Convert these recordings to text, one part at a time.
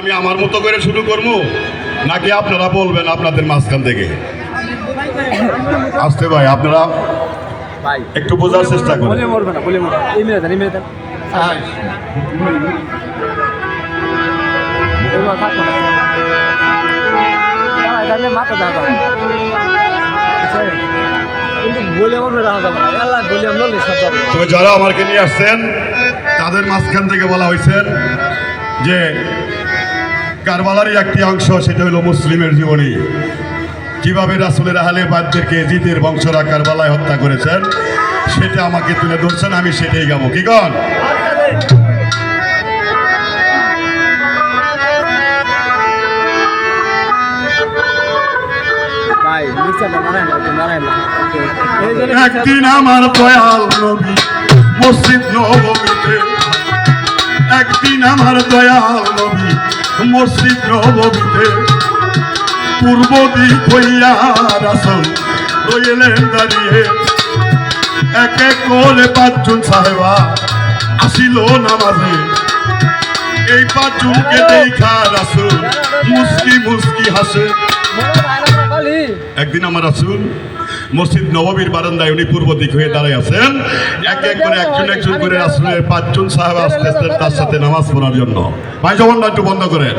আমি আমার মতো করে শুরু করব? নাকি আপনারা বলবেন আপনাদের মাঝখান থেকে? আসতে ভাই আপনারা একটু বোঝার চেষ্টা করেন। মাথা যারা আমাকে নিয়ে আসছেন তাদের মাঝখান থেকে বলা হয়েছে যে কারবালারই একটি অংশ সেটা হলো মুসলিমের জীবনী। কীভাবে রাসুলের আহলে বাদদেরকে জিতের বংশরা কারবালায় হত্যা করেছেন সেটা আমাকে তুলে ধরছেন আমি সেটাই গাবো। কি কন একদিন আমার দয়াল নবী মসজিদ নবমীতে একদিন আমার দয়াল নবী মসজিদ নবমীতে পূর্ব দিক হইয়া রাসল রইলেন দাঁড়িয়ে। এক এক করে পাঁচজন সাহেবা আসিল নামাজে। এই পাঁচজনকে দেখা রাসুল মুস্কি মুস্কি হাসে। একদিন আমার রাসুল মসজিদ নববীর বারান্দায় উনি পূর্ব দিক হয়ে দাঁড়ায় আছেন। এক এক করে একজন একজন করে রাসুলের পাঁচজন সাহেব আসতে আসতে তার সাথে নামাজ পড়ার জন্য। ভাই, জবানটা একটু বন্ধ করেন।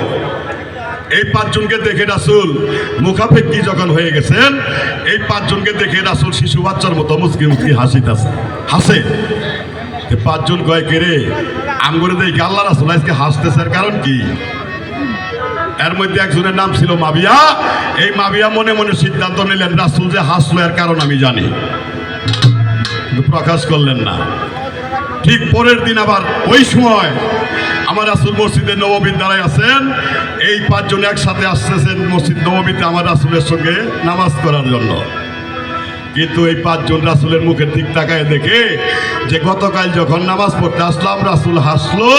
এই পাঁচজনকে দেখে রাসুল মুখাপেক্ষি যখন হয়ে গেছেন, এই পাঁচজনকে দেখে রাসুল শিশু বাচ্চার মতো মুসকি মুসকি হাসিতেছে হাসে। পাঁচজন কয় কেরে আঙ্গুরে দেখে আল্লাহ রাসুল আজকে হাসতেছে কারণ কি? এর মধ্যে একজনের নাম ছিল মাবিয়া। এই মাবিয়া মনে মনে সিদ্ধান্ত নিলেন, রাসুল যে হাসলো, এর কারণ আমি জানি। প্রকাশ করলেন না। ঠিক পরের দিন আবার ওই সময় আমার রাসুল মসজিদে নবমীর দ্বারাই আছেন। এই পাঁচজন একসাথে আসতেছেন মসজিদ নবমীতে আমার রাসুলের সঙ্গে নামাজ করার জন্য। কিন্তু এই পাঁচজন রাসুলের মুখের দিক তাকায় দেখে যে গতকাল যখন নামাজ পড়তে আসলাম, রাসুল হাসলো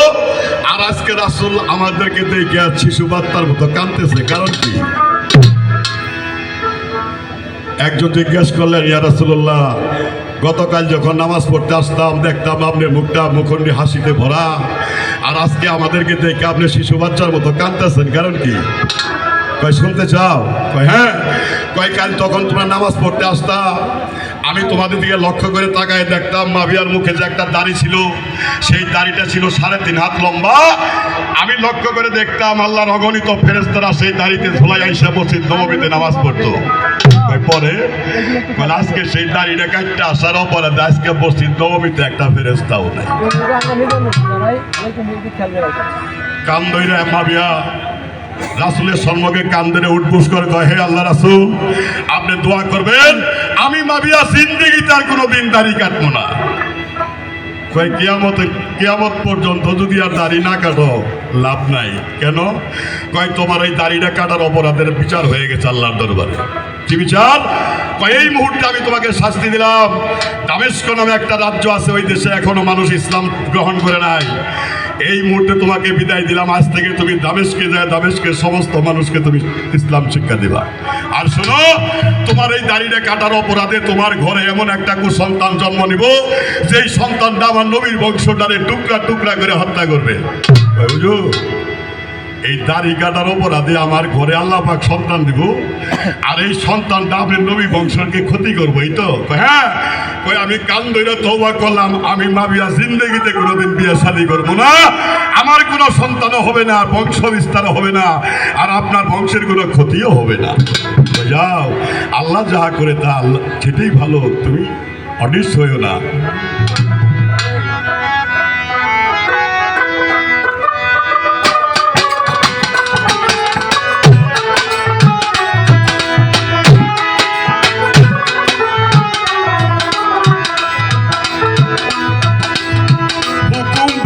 আজকে রাসুল আমাদেরকে দেখে আর শিশু বাচ্চার মতো কাঁদতেছে, কারণ কি? একজন জিজ্ঞেস করলেন, ইয়া রাসুল্লাহ গতকাল যখন নামাজ পড়তে আসতাম, দেখতাম আপনার মুখটা মুখণ্ডি হাসিতে ভরা, আর আজকে আমাদেরকে দেখে আপনি শিশু বাচ্চার মতো কাঁদতেছেন, কারণ কি? কয়, শুনতে চাও? কয় হ্যাঁ। কয়, কাল তখন তোমরা নামাজ পড়তে আসতা আমি তোমাদের দিকে লক্ষ্য করে তাকায় দেখতাম মাভিয়ার মুখে যে একটা দাড়ি ছিল, সেই দাড়িটা ছিল সাড়ে তিন হাত লম্বা। আমি লক্ষ্য করে দেখতাম, আল্লাহর অগণিত ফেরেস্তারা সেই দাড়িতে ঝোলাই আইসা মসজিদ নবমীতে নামাজ পড়তো। পরে আজকে সেই দাড়িটা কাটতে আসার অপরাধে আজকে মসজিদ নবমীতে একটা ফেরেস্তাও নাই। কান ধইরা মাবিয়া রাসুলের সম্মুখে কান ধরে উঠবুস করে কয়, হে আল্লাহ রাসুল, আপনি দোয়া করবেন, আমি মাবিয়া জিন্দিগিতে আর কোনো দিন দাড়ি কাটবো না। কয়, কিয়ামত কিয়ামত পর্যন্ত যদি আর দাড়ি না কাটো, লাভ নাই। কেন? কয়, তোমার এই দাড়িটা কাটার অপরাধের বিচার হয়ে গেছে আল্লাহর দরবারে। কি বিচার? এই মুহূর্তে আমি তোমাকে শাস্তি দিলাম। দামেস্ক নামে একটা রাজ্য আছে, ওই দেশে এখনও মানুষ ইসলাম গ্রহণ করে নাই। এই মুহূর্তে তোমাকে বিদায় দিলাম। আজ থেকে তুমি দামেশকে যায় দামেশকের সমস্ত মানুষকে তুমি ইসলাম শিক্ষা দিবা। আর শোনো, তোমার এই দাড়িটা কাটার অপরাধে তোমার ঘরে এমন একটা কুসন্তান জন্ম নিব, যেই সন্তানটা আমার নবীর বংশটারে টুকরা টুকরা করে হত্যা করবে। বুঝো? এই দাড়ি কাটার অপরাধে আমার ঘরে আল্লাহ পাক সন্তান দিব। আর এই সন্তানটা আপনার নবী বংশকে ক্ষতি করব এই তো? হ্যাঁ। কই আমি কান ধরে তৌবা করলাম আমি মাবিয়া জিন্দগিতে কোনোদিন বিয়ে শাদী করব না। আমার কোনো সন্তানও হবে না বংশ বিস্তারও হবে না আর আপনার বংশের কোনো ক্ষতিও হবে না। যাও আল্লাহ যাহা করে তা আল্লাহ সেটাই ভালো তুমি অডিস হইও না।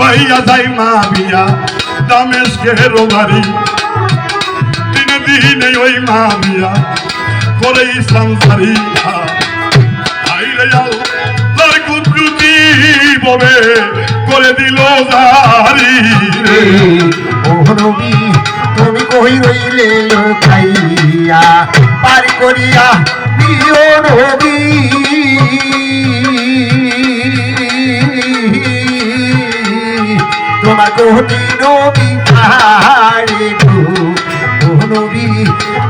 ভাইয়া যাই মা বিয়া দামেশকের বাড়ি। দিনে দিনে ওই মা বিয়া, করে ইসলাম সারি কুদ্রুতি ববে করে দিল জারি রে। ও নবী তুমি কই রইলে লোকাইয়া? পার করিয়া প্রিয় নবী তোমার নবী পারে গো নবী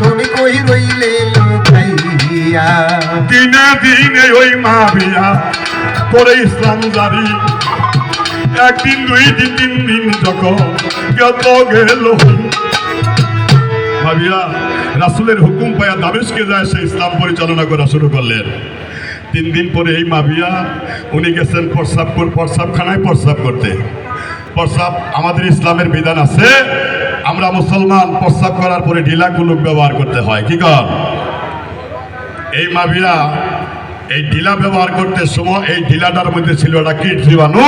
তুমি কই রইলে লুকাইয়া দিনে দিনে ওই মাবিয়া পরে ইসলাম জারি। একদিন দুই দিন তিন দিন যখন গত গেল। ভাবিয়া রাসুলের হুকুম পায়া দামেশকে যায়, সে ইসলাম পরিচালনা করা শুরু করলেন। তিন দিন পরে এই মাবিয়া, উনি গেছেন প্রস্রাব প্রস্রাবখানায় প্রস্রাব করতে। প্রস্রাব আমাদের ইসলামের বিধান আছে। আমরা মুসলমান, প্রস্রাব করার পরে ঢিলা কুলুক ব্যবহার করতে হয়। কি কর এই মাভিয়া এই ঢিলা ব্যবহার করতে সময় এই ঢিলাটার মধ্যে ছিল একটা কীট জীবাণু।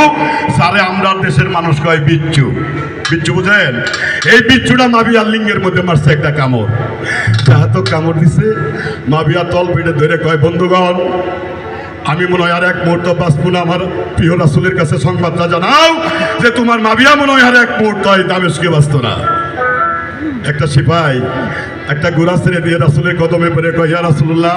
সারে আমরা দেশের মানুষ কয় বিচ্ছু। বিচ্ছু বুঝেন? এই বিচ্ছুটা মাভিয়ার লিঙ্গের মধ্যে মারছে একটা কামড়। যাহা তো কামড় দিছে মাভিয়া তল পিঠে ধরে কয়, বন্ধুগণ আমি মনে হয় আর এক মুহূর্ত বাঁচবো আমার প্রিয় রাসুলের কাছে সংবাদটা জানাও যে তোমার মাভিয়া মনে হয় আর এক মুহূর্ত এই দামেশকে বাঁচত না। একটা সিপাই, একটা গোড়া ছেড়ে দিয়ে রাসুলের কদমে পড়ে কয় রাসুল্লাহ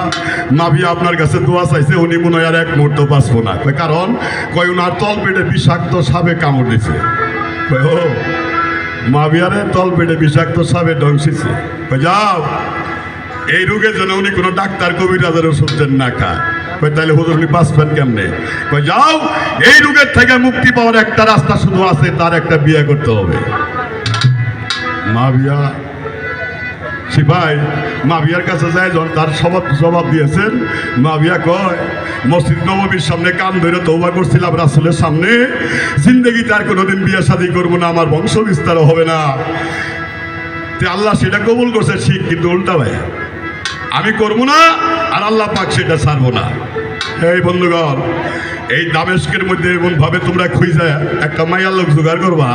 মাবিয়া আপনার কাছে দোয়া চাইছে, উনি মনে হয় আর এক মুহূর্ত বাঁচবো না। কারণ? কয়, উনার তল পেটে বিষাক্ত সাবে কামড় দিছে। কয়, ও, মাবিয়ারে তল পেটে বিষাক্ত সাবে ডংসিছে কয়, যাও, এই রোগের জন্য উনি কোনো ডাক্তার, কবিরাজের ওষুধ না খায় তাহলে হুজুর উনি বাঁচবেন কেমনে? যাও, এই রোগের থেকে মুক্তি পাওয়ার একটা রাস্তা শুধু আছে, তার একটা বিয়ে করতে হবে। মাবিয়া সিপাই মাবিয়ার কাছে যায় তার সবাব জবাব দিয়েছেন মাবিয়া কয়, মসজিদ নবমীর সামনে কান ধরে তৌবা করছিলাম রাসুলের সামনে জিন্দগিতে আর কোনোদিন বিয়ে শাদি করব না, আমার বংশ বিস্তারও হবে না। আল্লাহ সেটা কবুল করছে, ঠিক, কিন্তু উল্টা ভাই আমি করব না, আর আল্লাহ পাক সেটা ছাড়বো না। এই বন্ধুগণ, এই দামেস্কের মধ্যে এমন ভাবে তোমরা খুঁজে একটা মাইয়ার লোক জোগাড় করবা,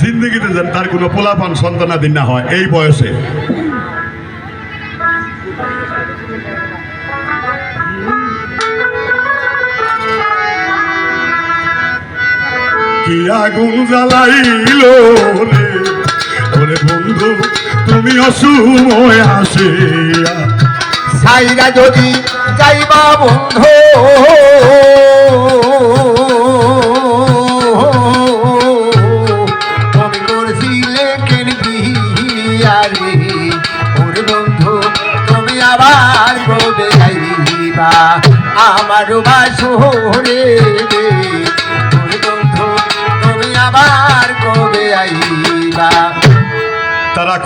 জিন্দগিতে যেন তার কোনো পোলাপান সন্তানাদিন না হয়, এই বয়সে। কি আগুন জ্বালাইল রে? ওরে বন্ধু, তুমি অসময় আসিয়া সাইরা যদি যাইবা বন্ধু। তুমি করছিলে কেন তুমি আবার আমার বাসরে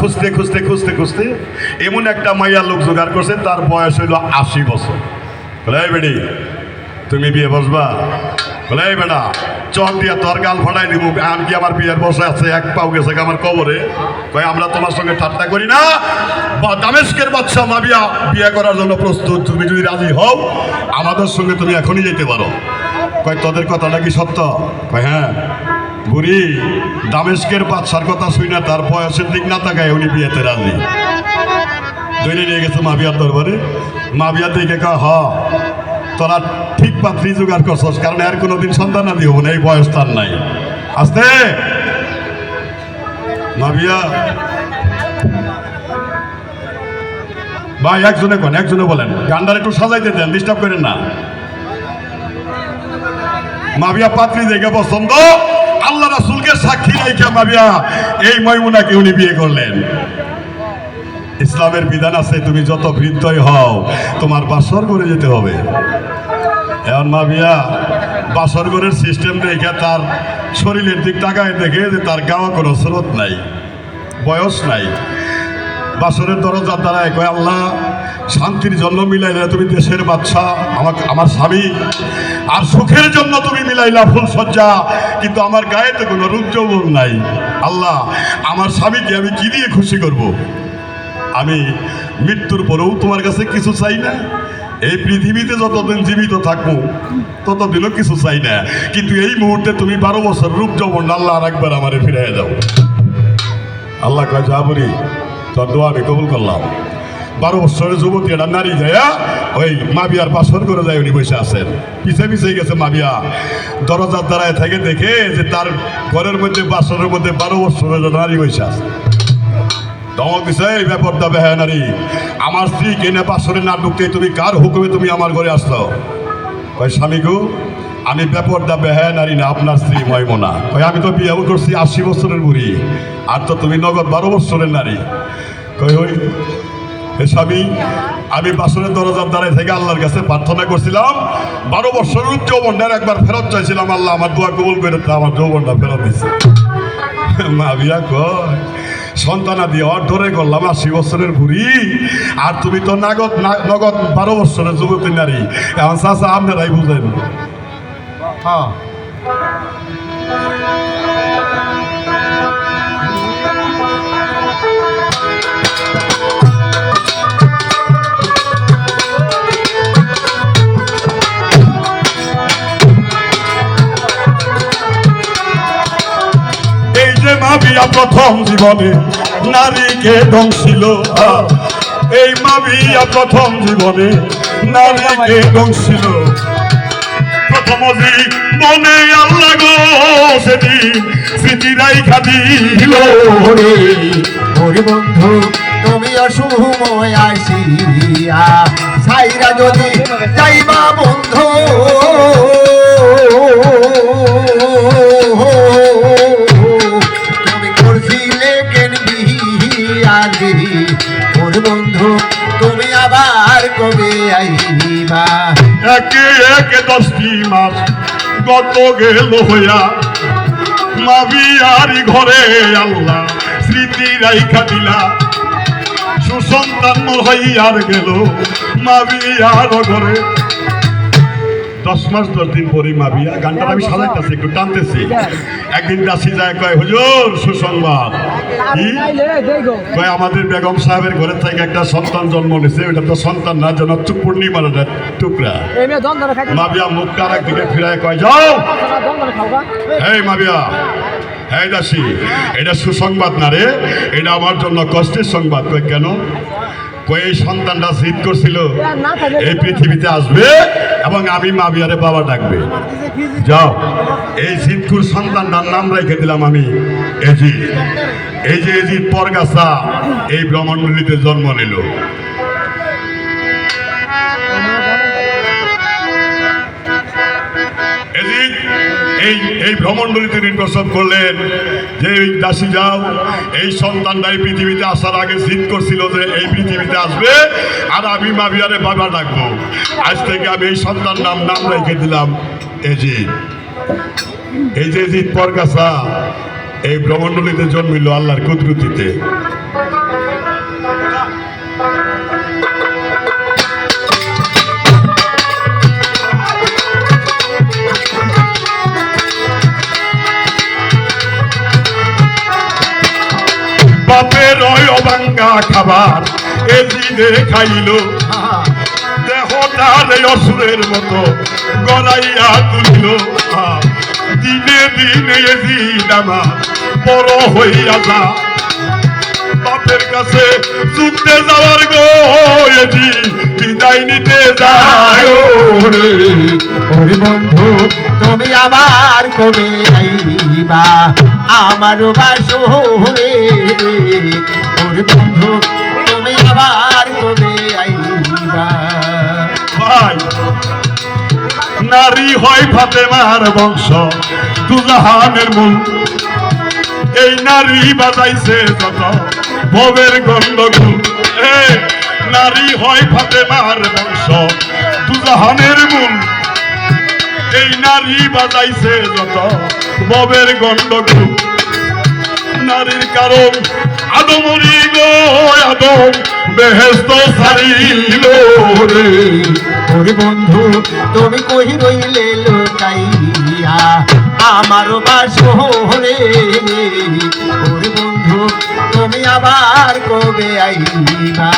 খুঁজতে খুঁজতে খুঁজতে খুঁজতে এমন একটা মাইয়া লোক জোগাড় করছে, তার বয়স হইল আশি বছর। বলে বেডি তুমি বিয়ে বসবা? বলে, "এই বেটা চক দিয়া তোর গাল ফাটাই দিব আম কি আমার বিয়ের বসে আছে, এক পাও গেছে আমার কবরে। কয়, আমরা তোমার সঙ্গে ঠাট্টা করি না। বা দামেস্কের বাচ্চা মাবিয়া বিয়ে করার জন্য প্রস্তুত, তুমি যদি রাজি হও, আমাদের সঙ্গে তুমি এখনই যেতে পারো। কয়, তোদের কথাটা কি সত্য? কয় হ্যাঁ। বুড়ি, দামেস্কের বাদশার কথা শুই না, তার বয়সের দিক না তাকায় উনি বিয়েতে রাজি। দৈরে নিয়ে গেছে মাবিয়ার দরবারে। মাবিয়ার দিকে কা হ, তোরা ঠিক পাত্রী জোগাড় করছস, কারণ এর কোনোদিন সন্তান না দিব না, এই বয়স তার নাই। আস্তে! মাবিয়া, ভাই, একজনে কোন, একজনে বলেন, গান্ডার একটু সাজাইতে দেন ডিস্টার্ব করেন না। মাবিয়া পাত্রী দেখে পছন্দ আল্লাহ রাসুলকে সাক্ষী রেখে ভাবিয়া এই ময়মুনাকে উনি বিয়ে করলেন। ইসলামের বিধান আছে, তুমি যত বৃদ্ধই হও, তোমার বাসর করে যেতে হবে। এমন মাবিয়া বাসর ঘরের সিস্টেম দেখে তার শরীরের দিক তাকায় দেখে যে তার গাওয়া কোনো স্রোত নাই, বয়স নাই। বাসরের দরজার দ্বারা কয়, আল্লাহ শান্তির জন্য মিলাইলে তুমি দেশের বাচ্চা আমাকে, আমার স্বামী। আর সুখের জন্য তুমি মিলাইলা ফুল সজ্জা কিন্তু আমার গায়ে তো কোনো রূপ যৌবন নাই। আল্লাহ, আমার স্বামীকে আমি কি দিয়ে খুশি করব। আমি মৃত্যুর পরেও তোমার কাছে কিছু চাই না। এই পৃথিবীতে যতদিন জীবিত থাকব, ততদিনও কিছু চাই না। কিন্তু এই মুহূর্তে তুমি বারো বছর রূপ যৌবন আল্লাহ আর একবার আমারে ফিরাইয়া দাও। আল্লাহ কয়, যা বলি, তোর দোয়া আমি কবুল করলাম। বারো বছরের যুবতী একটা নারী যায়, ওই মাবিয়ার পাশর করে যায় উনি বসে আছেন। পিছে পিছে গেছে মাবিয়া। দরজার দ্বারায় থেকে দেখে যে তার ঘরের মধ্যে, বাসরের মধ্যে বারো বছরের নারী বসে আছে। ধমক দিছে, এই ব্যাপারটা বেহা নারী। আমার স্ত্রী কেনে বাসরে না ঢুকতে তুমি কার হুকুমে তুমি আমার ঘরে আসতো কয়, স্বামী গো, আমি ব্যাপারটা বেহায় নারী না, আপনার স্ত্রী ময়মনা। কয়, আমি তো বিয়ে করছি আশি বছরের বুড়ি। আর তো তুমি নগদ বারো বছরের নারী। কই ওই স্বামী, আমি বাসনের দরজার দ্বারে থেকে আল্লাহর কাছে প্রার্থনা করছিলাম। বারো বছরের যৌবনটার একবার ফেরত চাইছিলাম, আল্লাহ আমার দোয়া কবুল করে আমার যৌবনটা ফেরত দিচ্ছে মা বিয়া কয়, সন্তানা দিয়ে অর্ধরে করলাম আশি বছরের বুড়ি। আর তুমি তো নাগদ, নগদ বারো বছরের যুবতী নারী। এখন চাষা আপনারাই বুঝেন। হ্যাঁ। যে মা বিয়া প্রথম জীবনে, নারীকে দংশিল এই মা বিয়া প্রথম জীবনে, নারীকে দংশিল প্রথম মনে আল্লাহ সেদিন স্মৃতিরাই খাদিল ওরে ওরে বন্ধু, তুমি অসময় আসিয়া সাইরা যদি যাইবা বন্ধু। একে দশটি মাস গত গেল হইয়া। মাবিয়ারি ঘরে আল্লাহ স্মৃতি রাইখা দিলা। সুসন্তান হইয়ার গেল মাবিয়ার ঘরে। দশ মাস দশ দিন পরে মাবিয়া গানটা আমি সাজাইতেছি একটু টানতেছি। একদিন দাসি যায় কয় হুজুর সুসংবাদ। কয় আমাদের বেগম সাহেবের ঘরে থেকে একটা সন্তান জন্ম নিয়েছে ওটা তো সন্তান না যেন পূর্ণিমার টুকরা। মাবিয়া মুখটা আর একদিকে ফিরায় কয় যাও! এই মাবিয়া এই দাসী এটা সুসংবাদ না রে এটা আমার জন্য কষ্টের সংবাদ। কই কেন? এই সন্তানটা জিদ করছিল, এই পৃথিবীতে আসবে এবং আমি মাবিয়ারে বাবা ডাকবে। যাও, এই জিদকুর সন্তানটার নাম রেখে দিলাম আমি, এজিদ। এই যে এজিদ পরগাছা, এই ভ্রমণগুলিতে জন্ম নিল। এই এই ভ্রমণডলিতে নির্বাচন করলেন যে দাসী যাও। এই সন্তানটা এই পৃথিবীতে আসার আগে জিদ করছিল যে, এই পৃথিবীতে আসবে আর আমি মাবিয়ারে বাবা ডাকবো। আজ থেকে আমি এই সন্তান নাম নাম রেখে দিলাম এজিদ। এই যে এজিদ পরগাছা, এই ভ্রমণডলিতে জন্মিল আল্লাহর কুদরতিতে। বাপের অবাঙ্গা খাবার এজিদে খাইল দেহটারে অসুরের মতো গড়াইয়া তুলিল দিনে দিনে এজিদ আমার বড় হইয়া যা বাপের কাছে যুদ্ধে যাওয়ার গো এজি বিদায় নিতে যায়। বন্ধু, তুমি আবার কবে আইবা? আমার বাসরে। ওরে বন্ধু, তুমি আবার আইবা? ভাই, নারী হয় ফাতেমার বংশ, দুজাহানের মূল। এই নারী বাজাইছে যত ভবের গন্ডগুল। নারী হয় ফাতেমার বংশ, দুজাহানের মূল। এই নারী বাজাইছে যত ভবের গন্ডগুল। নারীর কারণ আদমরি গো আদম বেহেস্ত সারিল রে। ওরে বন্ধু তুমি কহি রইলে লোকাইয়া? আমার বাসরে ওরে বন্ধু তুমি আবার কবে আইবা?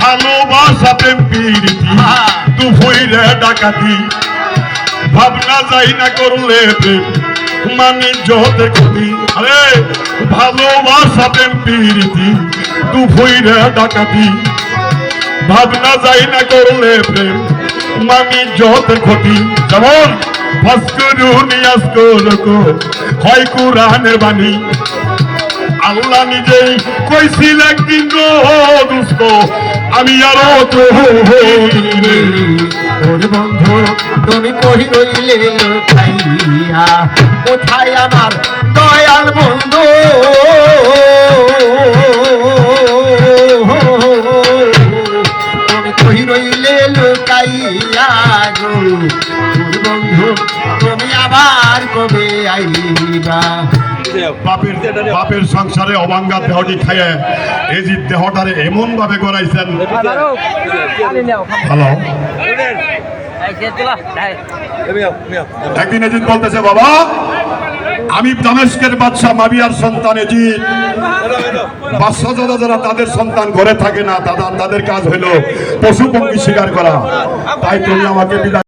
ভালোবাসা প্রেম প্রীতি দুভইরে ডাকাতি। ভাবনা যাই না করলে প্রেম। মানিজ্যতে ক্ষতি। আরে, ভালোবাসা প্রেম প্রীতি। দুভইরে ডাকাতি। ভাবনা যাই না করলে প্রেম। মানিজ্যতে ক্ষতি। যেমন আল্লাহ নিজেই কইছিল একদিন আমি আরও তো ওর বন্ধু, তুমি কহি রইলে খাইয়া কোথায় আমার দয়াল বন্ধু? তুমি কহি রইলে লুকাইয়া আবার কবে বাপের সংসারে অবাঙ্গা দেহটি খাইয়ে এই যে দেহটারে এমন ভাবে গড়াইছেন। হ্যালো? একদিন এজিদ বলতেছে, বাবা, আমি দামেস্কের বাদশাহ মাবিয়ার সন্তান এজিদ। বাদশাহ যারা যারা তাদের সন্তান ঘরে থাকে না তারা তাদের কাজ হলো পশু পঙ্খী শিকার করা। তাই তুমি আমাকে বিদায়